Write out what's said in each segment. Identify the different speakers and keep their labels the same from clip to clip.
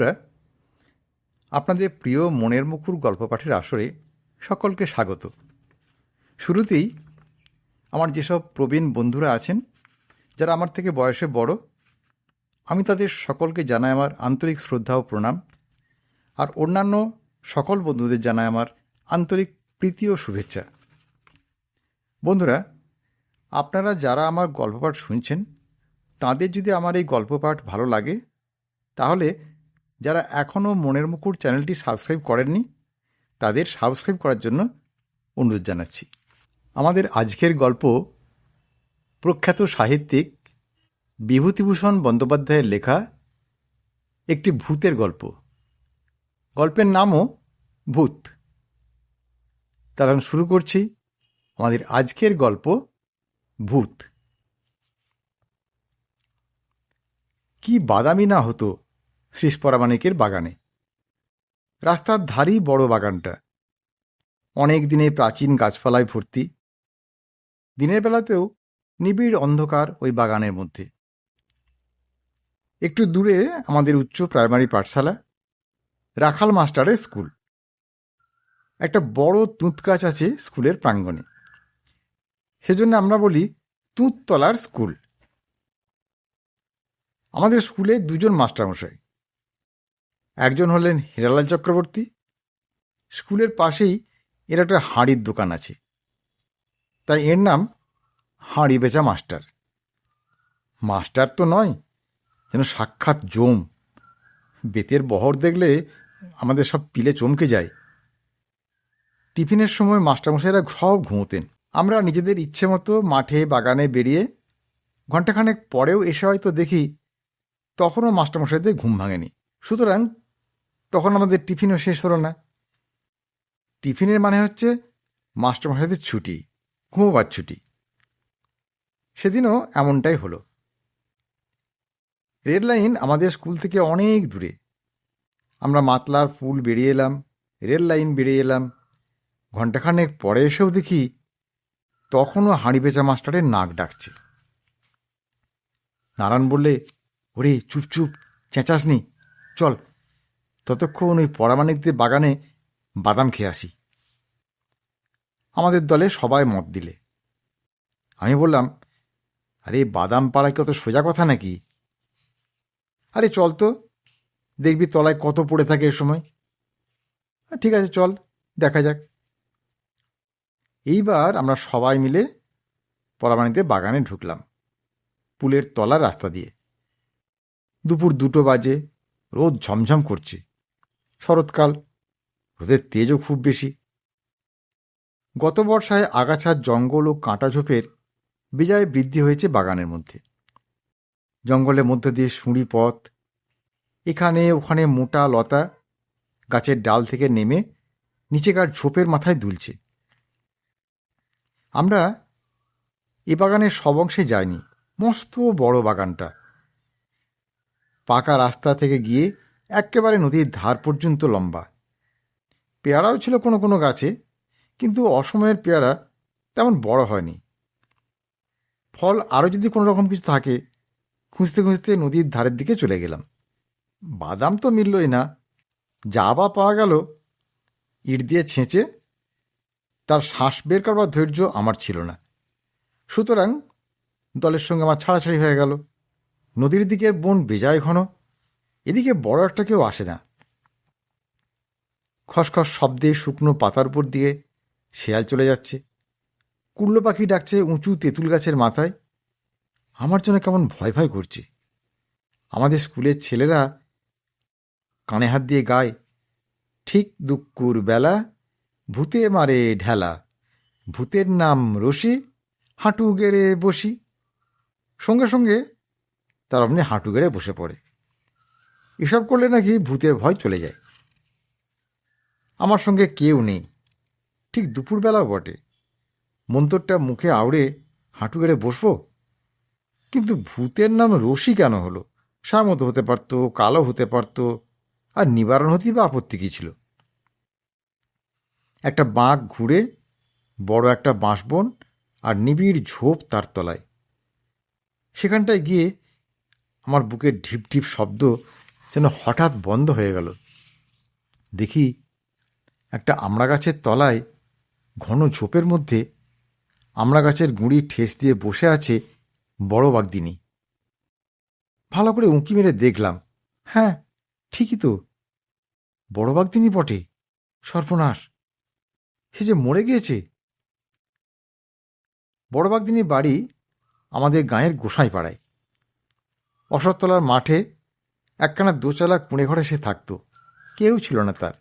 Speaker 1: বন্ধুরা, আপনাদের প্রিয় মনের মুখুর গল্প পাঠের আসরে সকলকে স্বাগত। শুরুতেই আমার যেসব প্রবীণ বন্ধুরা আছেন, যারা আমার থেকে বয়সে বড়, আমি তাদের সকলকে জানাই আমার আন্তরিক শ্রদ্ধা ও প্রণাম, আর অন্যান্য সকল বন্ধুদের জানাই আমার আন্তরিক প্রীতি ও শুভেচ্ছা। বন্ধুরা, আপনারা যারা আমার গল্প পাঠ শুনছেন, তাদের যদি আমার এই গল্প পাঠ ভালো লাগে, তাহলে যারা এখনও মনের মুকুর চ্যানেলটি সাবস্ক্রাইব করেননি, তাদের সাবস্ক্রাইব করার জন্য অনুরোধ জানাচ্ছি। আমাদের আজকের গল্প প্রখ্যাত সাহিত্যিক বিভূতিভূষণ বন্দ্যোপাধ্যায়ের লেখা একটি ভূতের গল্প। গল্পের নামও ভূত। কারণ শুরু করছি। আমাদের আজকের গল্প ভূত। কি বাদামি না হতো শ্রীশ পরামানিকের বাগানে। রাস্তার ধারেই বড় বাগানটা। অনেক দিনে প্রাচীন গাছপালায় ভর্তি। দিনের বেলাতেও নিবিড় অন্ধকার ওই বাগানের মধ্যে। একটু দূরে আমাদের উচ্চ প্রাইমারি পাঠশালা, রাখাল মাস্টারের স্কুল। একটা বড় তুঁত গাছ আছে স্কুলের প্রাঙ্গণে। সেজন্য আমরা বলি তুঁততলার স্কুল। আমাদের স্কুলে দুজন মাস্টারমশাই। একজন হলেন হিরালাল চক্রবর্তী। স্কুলের পাশেই এর একটা হাঁড়ির দোকান আছে। তাই এর নাম হাঁড়ি বেচা মাস্টার। মাস্টার তো নয়, যেন সাক্ষাৎ জম। বেতের বহর দেখলে আমাদের সব পিলে চমকে যায়। টিফিনের সময় মাস্টারমশাইরা সব ঘুমোতেন। আমরা নিজেদের ইচ্ছে মতো মাঠে, বাগানে বেরিয়ে ঘণ্টাখানেক পরেও এসে হয়তো দেখি তখনও মাস্টারমশাইদের ঘুম ভাঙেনি। সুতরাং তখন আমাদের টিফিনও শেষ হলো না। টিফিনের মানে হচ্ছে মাস্টারমশাইদের ছুটি, ঘুমোবার ছুটি। সেদিনও এমনটাই হলো। রেড লাইন আমাদের স্কুল থেকে অনেক দূরে। আমরা মাতলার পুল বেরিয়ে এলাম রেল লাইন বেরিয়ে এলাম। ঘণ্টাখানেক পরে এসেও দেখি তখনও হাঁড়ি বেচা মাস্টারের নাক ডাকছে। নারায়ণ বললে, ওরে চুপ চুপ চেঁচাসনি, চল ততক্ষণ ওই পরামানিকদের বাগানে বাদাম খেয়ে আসি। আমাদের দলে সবাই মত দিলে। আমি বললাম, আরে, বাদাম পাড়া কি অত সোজা কথা নাকি? আরে, চল তো, দেখবি তলায় কত পড়ে থাকে এ সময়। ঠিক আছে, চল, দেখা যাক। এইবার আমরা সবাই মিলে পরামানিতে বাগানে ঢুকলাম, পুলের তলার রাস্তা দিয়ে। দুপুর দুটো বাজে, রোদ ঝমঝম করছে। শরৎকাল। রোদের তেজও খুব বেশি। গত বর্ষায় আগাছার জঙ্গল ও কাঁটা ঝোপের বিজয় বৃদ্ধি হয়েছে বাগানের মধ্যে। জঙ্গলের মধ্যে দিয়ে সুঁড়ি পথ, এখানে ওখানে মোটা লতা গাছের ডাল থেকে নেমে নিচেকার ঝোপের মাথায় দুলছে। আমরা এ বাগানের সব অংশে যাইনি, মস্ত বড় বাগানটা। পাকা রাস্তা থেকে গিয়ে একেবারে নদীর ধার পর্যন্ত লম্বা। পেয়ারাও ছিল কোনো কোনো গাছে, কিন্তু অসময়ের পেয়ারা তেমন বড় হয়নি। ফল আরও যদি কোনো রকম কিছু থাকে, খুঁজতে খুঁজতে নদীর ধারের দিকে চলে গেলাম। বাদাম তো মিললই না। যা বা পাওয়া গেল, ইট দিয়ে ছেঁচে তার শ্বাস বের করবার ধৈর্য আমার ছিল না। সুতরাং দলের সঙ্গে আমার ছাড়াছাড়ি হয়ে গেল। নদীর দিকের বন বেজায় ঘন এদিকে বড় একটা কেউ আসে না। খসখস শব্দে শুকনো পাতার উপর দিয়ে শেয়াল চলে যাচ্ছে। কুল্লো পাখি ডাকছে উঁচু তেঁতুল গাছের মাথায়। আমার জন্য কেমন ভয় ভয় করছে। আমাদের স্কুলের ছেলেরা কানে হাত দিয়ে গায়, ঠিক দুক্কুর বেলা ভূতে মারে ঢেলা, ভূতের নাম রশি, হাঁটু গেড়ে বসি। সঙ্গে সঙ্গে তার অমনি হাঁটু গেড়ে বসে পড়ে। এসব করলে নাকি ভূতের ভয় চলে যায়। আমার সঙ্গে কেউ নেই। ঠিক দুপুরবেলাও বটে। মন্তরটা মুখে আউড়ে হাঁটু গেড়ে বসবো? কিন্তু ভূতের নাম রশি কেন হলো? সামতো হতে পারত, কালো হতে পারত, আর নিবারণ হতেই বা আপত্তি কী ছিল? একটা বাঁক ঘুরে বড় একটা বাঁশবন আর নিবিড় ঝোপ তার তলায়। সেখানটায় গিয়ে আমার বুকের ঢিপ ঢিপ শব্দ যেন হঠাৎ বন্ধ হয়ে গেল। দেখি একটা আমড়া গাছের তলায় ঘন ঝোপের মধ্যে আমড়া গাছের গুঁড়ি ঠেস দিয়ে বসে আছে বড় বাগদিনী। ভালো করে উঁকি মেরে দেখলাম। হ্যাঁ ঠিকই তো। বড় বাগদিনী বটে, সর্বনাশ। সে যে মরে গিয়েছে। বড় বাগদিনীর বাড়ি আমাদের গাঁয়ের গোসাই পাড়ায় অশোকতলার মাঠে একখানা দোচালা কুঁড়ে ঘরে সে থাকত। কেউ ছিল না তার।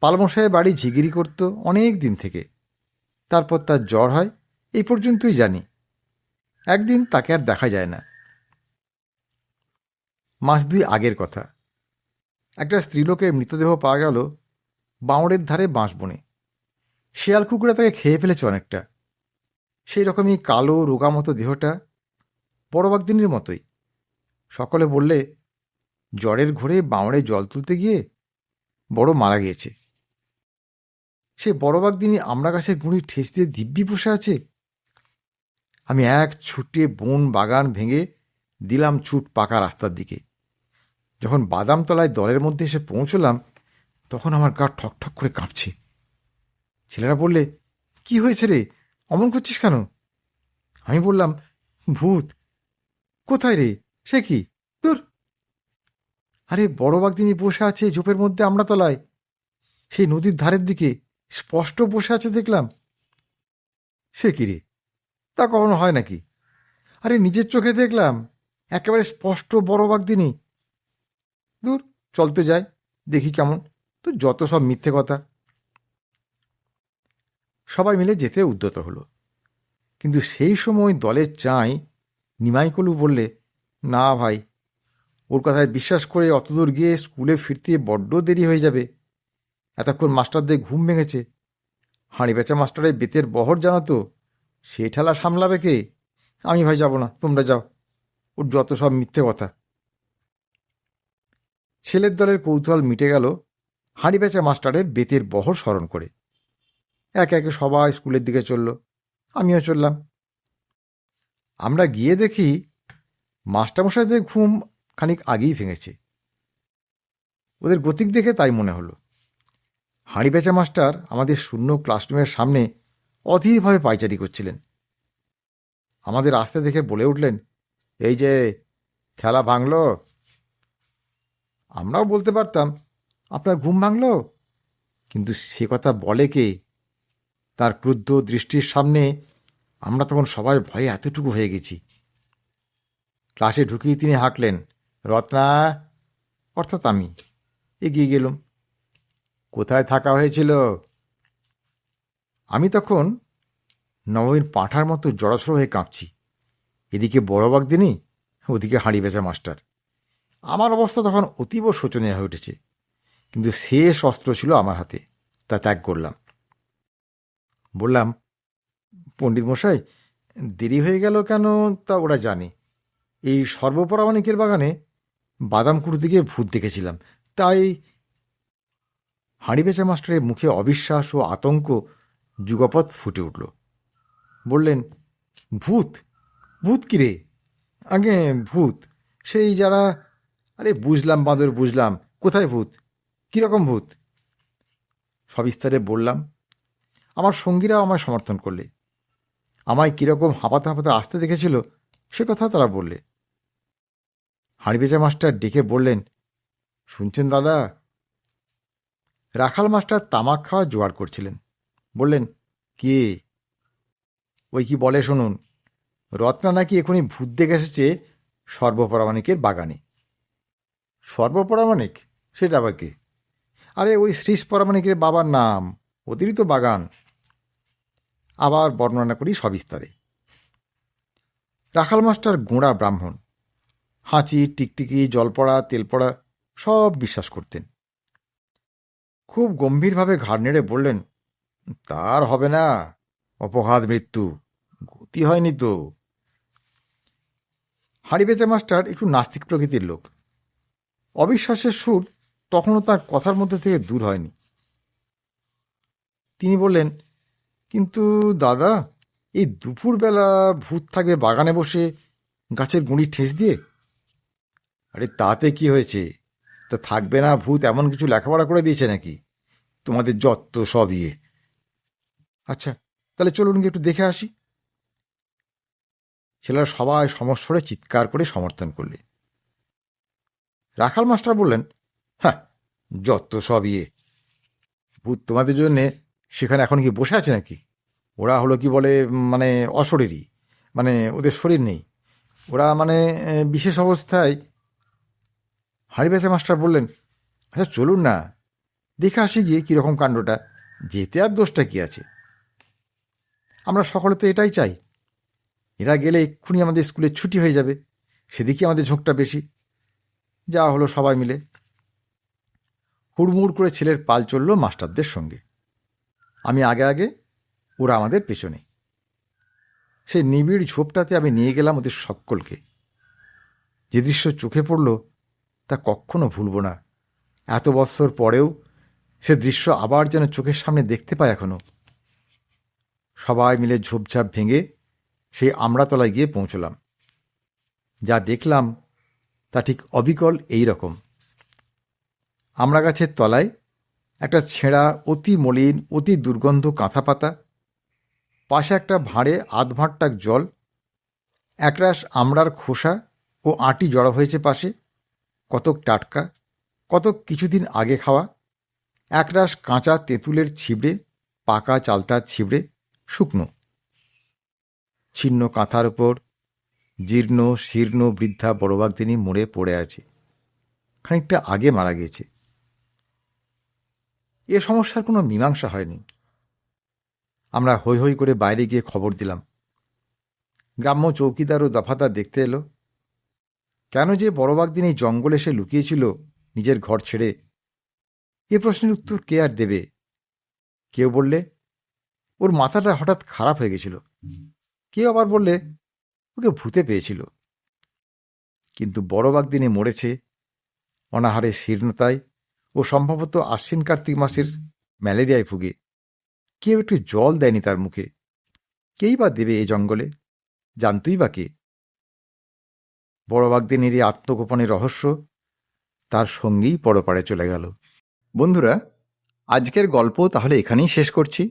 Speaker 1: পালমশাইয়ের বাড়ি ঝিগিরি করত অনেক দিন থেকে। তারপর তার জ্বর হয়, এই পর্যন্তই জানি। একদিন তাকে আর দেখা যায় না। মাস দুই আগের কথা। একটা স্ত্রীলোকের মৃতদেহ পাওয়া গেল বাঁওড়ের ধারে বাঁশবনে। শেয়াল কুকুরা তাকে খেয়ে ফেলেছে অনেকটা। সেই রকমই কালো, রোগা মতো দেহটা বড় বাগদিনীর মতোই। সকলে বললে জ্বরের ঘোরে বাঁওড়ে জল তুলতে গিয়ে বড় মারা গিয়েছে। সে বড় বাগদিনী আমড়া গাছের গুঁড়ি ঠেস দিয়ে দিব্যি বসে আছে। আমি এক ছুটে বন বাগান ভেঙে দিলাম ছুট পাকা রাস্তার দিকে। যখন বাদামতলায় দলের মধ্যে এসে পৌঁছলাম, তখন আমার গা ঠকঠক করে কাঁপছে। ছেলেরা বললে, কি হয়েছে রে? অমন করছিস কেন? আমি বললাম, ভূত। কোথায় রে? সে কি? আরে বড় বাগদিনী বসে আছে ঝোপের মধ্যে আমরা তলায়। সেই নদীর ধারের দিকে স্পষ্ট বসে আছে দেখলাম। সে কি রে? তা কখনো হয় নাকি? আরে নিজের চোখে দেখলাম, একেবারে স্পষ্ট বড় বাগদিনী দূর চলতে যায় দেখি কেমন। তো যত সব মিথ্যে কথা। সবাই মিলে যেতে উদ্যত হলো। কিন্তু সেই সময় দলের চাই নিমাইকলু বললে, না ভাই ওর কথায় বিশ্বাস করে অতদূর গিয়ে স্কুলে ফিরতে বড্ড দেরি হয়ে যাবে। এতক্ষণ মাস্টারদের ঘুম ভেঙেছে। হাঁড়ি বেচা মাস্টারের বেতের বহর জানাতো সে ঠেলা সামলাবে কে? আমি ভাই যাব না, তোমরা যাও। ওর যত সব মিথ্যে কথা। ছেলের দলের কৌতূহল মিটে গেল হাঁড়ি বেচা মাস্টারের বেতের বহর স্মরণ করে। একে একে সবাই স্কুলের দিকে চলল, আমিও চললাম। আমরা গিয়ে দেখি মাস্টারমশাইদের ঘুম খানিক আগেই ভেঙেছে। ওদের গতিক দেখে তাই মনে হলো। হাঁড়ি বেচা মাস্টার আমাদের শূন্য ক্লাসরুমের সামনে অধীরভাবে পাইচারি করছিলেন। আমাদের আসতে দেখে বলে উঠলেন, এই যে, খেলা ভাঙল? আমরাও বলতে পারতাম, আপনার ঘুম ভাঙল? কিন্তু সে কথা বলে কে? তার ক্রুদ্ধ দৃষ্টির সামনে আমরা তখন সবাই ভয়ে এতটুকু হয়ে গেছি। ক্লাসে ঢুকিয়ে তিনি হাঁকলেন রত্না, অর্থাৎ আমি, এগিয়ে গেলাম। কোথায় থাকা হয়েছিল? আমি তখন নবমীর পাঁঠার মতো জড়সড় হয়ে কাঁপছি। এদিকে বড় বাগদিনী, ওদিকে হাঁড়ি বেচা মাস্টার। আমার অবস্থা তখন অতীব শোচনীয় হয়ে উঠেছে, কিন্তু শেষ অস্ত্র ছিল আমার হাতে, তা ত্যাগ করলাম। বললাম, পণ্ডিত মশাই, দেরি হয়ে গেল কেন তা ওরা জানে। এই সর্বপরামাণিকের বাগানে বাদাম কুড়ু দিকে ভূত দেখেছিলাম। তাই হাঁড়ি বেচা মাস্টারের মুখে অবিশ্বাস ও আতঙ্ক যুগপৎ ফুটে উঠল। বললেন, ভূত? ভূত কিরে আগে ভূত। সেই যারা, আরে বুঝলাম বাঁদর, বুঝলাম। কোথায় ভূত? কীরকম ভূত? সবিস্তারে বললাম, আমার সঙ্গীরাও আমায় সমর্থন করলে। আমায় কীরকম হাঁপাতে হাঁপাতে আসতে দেখেছিল, সে কথা তারা বললে। হাঁড়িবেচা মাস্টার ডেকে বললেন, শুনছেন দাদা? রাখাল মাস্টার তামাক খাওয়া জোয়ার করছিলেন। বললেন, কে? ওই কি বলে শুনুন, রত্না নাকি এখনই ভূত দেখে এসেছে সর্বপরামাণিকের বাগানে। সর্বপরামাণিক? সেটা আবার কে? আরে ওই শ্রীষ পরামাণিকের বাবার নাম, ওদেরই তো বাগান। আবার বর্ণনা করি সবিস্তারে। রাখাল মাস্টার গোঁড়া ব্রাহ্মণ হাঁচি, টিকটিকি, জলপড়া, তেলপড়া সব বিশ্বাস করতেন। খুব গম্ভীরভাবে ঘাড় নেড়ে বললেন, তার হবে না, অপঘাত মৃত্যু, গতি হয়নি তো। হাঁড়ি বেচা মাস্টার একটু নাস্তিক প্রকৃতির লোক। অবিশ্বাসের সুর তখনও তার কথার মধ্যে থেকে দূর হয়নি। তিনি বললেন, কিন্তু দাদা, এই দুপুরবেলা ভূত থাকবে বাগানে বসে গাছের গুঁড়ি ঠেস দিয়ে আরে তাতে কি হয়েছে? তা থাকবে না ভূত, এমন কিছু লেখাপড়া করে দিয়েছে নাকি? তোমাদের যত সব ইয়ে। আচ্ছা তাহলে চলুন গিয়ে একটু দেখে আসি। ছেলেরা সবাই সমস্বরে চিৎকার করে সমর্থন করলে। রাখাল মাস্টার বললেন হ্যাঁ যত সব ইয়ে। ভূত তোমাদের জন্যে সেখানে এখন কি বসে আছে নাকি? ওরা হলো কি বলে মানে অশরীরই মানে ওদের শরীর নেই। ওরা মানে বিশেষ অবস্থায় হাড়িবেসে মাস্টার বললেন আচ্ছা চলুন না। দেখে আসি গিয়ে কীরকম কাণ্ডটা। যেতে আর দোষটা কি আছে? আমরা সকলে তো এটাই চাই। এরা গেলে এক্ষুনি আমাদের স্কুলে ছুটি হয়ে যাবে। সেদিকে আমাদের ঝোঁকটা বেশি। যা হলো সবাই মিলে। হুড়মুড় করে ছেলের পাল চলল মাস্টারদের সঙ্গে। আমি আগে আগে, ওরা আমাদের পেছনে। সেই নিবিড় ঝোপটাতে আমি নিয়ে গেলাম ওদের সকলকে। যে দৃশ্য চোখে পড়ল তা কখনো ভুলব না। এত বছর পরেও সে দৃশ্য আবার যেন চোখের সামনে দেখতে পায় এখনও। সবাই মিলে ঝোপঝাপ ভেঙে সেই আমড়াতলায় গিয়ে পৌঁছলাম। যা দেখলাম তা ঠিক অবিকল এই রকম। আমড়া গাছের তলায় একটা ছেঁড়া, অতি মলিন, অতি দুর্গন্ধ কাঁথা পাতা পাশে একটা ভাঁড়ে আধ ভাঁড়টাক জল, একরাশ আমড়ার খোসা ও আটি জড়ো হয়েছে পাশে। কতক টাটকা, কতক কিছুদিন আগে খাওয়া, একরাশ কাঁচা তেঁতুলের ছিবড়ে, পাকা চালতার ছিবড়ে, শুকনো। ছিন্ন কাঁথার ওপর জীর্ণ, শীর্ণ বৃদ্ধা বড়বাগদিনী মরে পড়ে আছে। খানিকটা আগে মারা গিয়েছে এ সমস্যার কোনো মীমাংসা হয়নি। আমরা হৈ হৈ করে বাইরে গিয়ে খবর দিলাম। গ্রাম্য চৌকিদার ও দফাদার দেখতে এলো। কেন যে বড়বাগদিন এই জঙ্গলে এসে লুকিয়েছিল নিজের ঘর ছেড়ে? এ প্রশ্নের উত্তর কে আর দেবে? কেউ বললে, ওর মাথাটা হঠাৎ খারাপ হয়ে গেছিল। কেউ আবার বললে, ওকে ভূতে পেয়েছিল। কিন্তু বড়বাগদিনে মরেছে অনাহারে শীর্ণতায় ও সম্ভবত আশ্বিন কার্তিক মাসের ম্যালেরিয়ায় ভুগে। কেউ একটু জল দেয়নি তার মুখে। কেই বা দেবে এ জঙ্গলে? জানতুই বা কে? বড়বাগদিনের এই আত্মগোপনের রহস্য তার সঙ্গেই পরপারে চলে গেল। বন্ধুরা, আজকের গল্প তাহলে এখানেই শেষ করছি।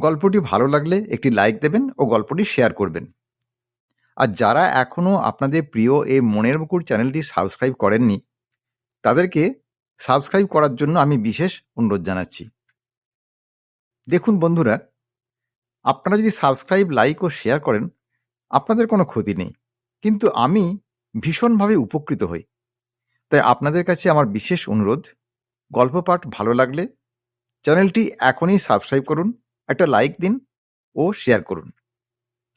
Speaker 1: গল্পটি ভালো লাগলে একটি লাইক দেবেন ও গল্পটি শেয়ার করবেন। আর যারা এখনও আপনাদের প্রিয় এই মনের মুকুর চ্যানেলটি সাবস্ক্রাইব করেননি, তাদেরকে সাবস্ক্রাইব করার জন্য আমি বিশেষ অনুরোধ জানাচ্ছি। দেখুন বন্ধুরা, আপনারা যদি সাবস্ক্রাইব, লাইক ও শেয়ার করেন, আপনাদের কোনো ক্ষতি নেই। কিন্তু আমি ভীষণভাবে উপকৃত হই। তাই আপনাদের কাছে আমার বিশেষ অনুরোধ, গল্প পাঠ ভালো লাগলে চ্যানেলটি এখনই সাবস্ক্রাইব করুন, একটা লাইক দিন ও শেয়ার করুন।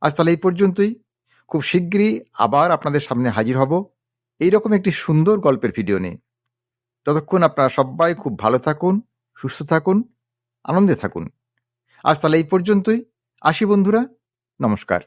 Speaker 1: আজ তাহলে এই পর্যন্তই। খুব শিগগিরই আবার আপনাদের সামনে হাজির হব এইরকম একটি সুন্দর গল্পের ভিডিও নিয়ে। ততক্ষণ আপনারা সবাই খুব ভালো থাকুন, সুস্থ থাকুন, আনন্দে থাকুন। আজ তাহলে এই পর্যন্তই। আসি বন্ধুরা, নমস্কার।